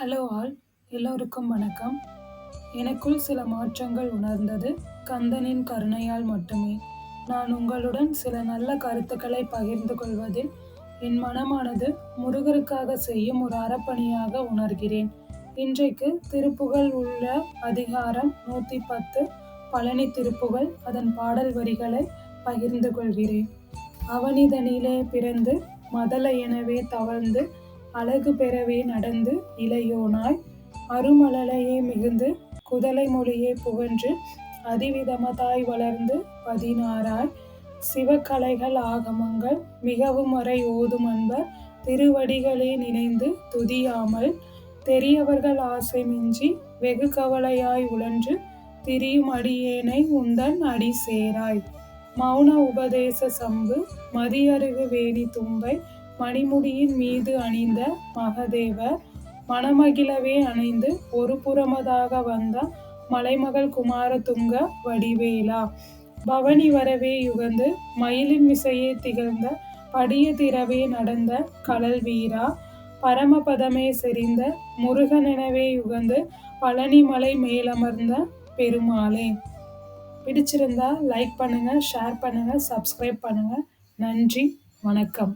Hello all எல்லோருக்கும் வணக்கம். எனக்குள் சில மாற்றங்கள் உணர்ந்தது. கந்தனின் கருணையால் மட்டுமே. நான் உங்களுடன் சில நல்ல கருத்துக்களை பகிர்ந்து கொள்வதில் என் மனமானது முருகருக்காக செய்யும் ஒரு அறப்பணியாக உணர்கிறேன். இன்றைக்கு திருப்புகழ் உள்ள அதிகாரம் நூற்றி பத்து பழனி திருப்புகழ் அதன் பாடல் வரிகளை பகிர்ந்து கொள்கிறேன். அவனிதனிலே பிறந்து மதல எனவே தவழ்ந்து அழகு பெறவே நடந்து இளையோனாய் அருமலையே மிகுந்து குதலை மொழியே புகன்று அதிவிதமதாய் வளர்ந்து பதினாறாய். சிவக்கலைகள் ஆகமங்கள் மிகவும் வரை ஓதும் அன்பர் திருவடிகளே நினைந்து துதியாமல் தெரியவர்கள் ஆசை மிஞ்சி வெகு கவலையாய் உழன்று திரியும் அடியேனை உந்தன் அடி சேராய். மௌன உபதேச சம்பு மதியருகு வேணி தும்பை மணிமுடியின் மீது அணிந்த மகதேவர் மனமகிழவே அணைந்து ஒரு புறமதாக வந்த மலைமகள் குமாரதுங்க வடிவேலா. பவனி வரவே யுகந்து மயிலின் விசையே திகழ்ந்த படிய திறவே நடந்த கலல் வீரா. பரமபதமே செறிந்த முருகனெனவே யுகந்து பழனி மலை மேலமர்ந்த பெருமாளே. பிடிச்சிருந்தா லைக் பண்ணுங்கள் ஷேர் பண்ணுங்கள் சப்ஸ்கிரைப் பண்ணுங்கள் நன்றி வணக்கம்.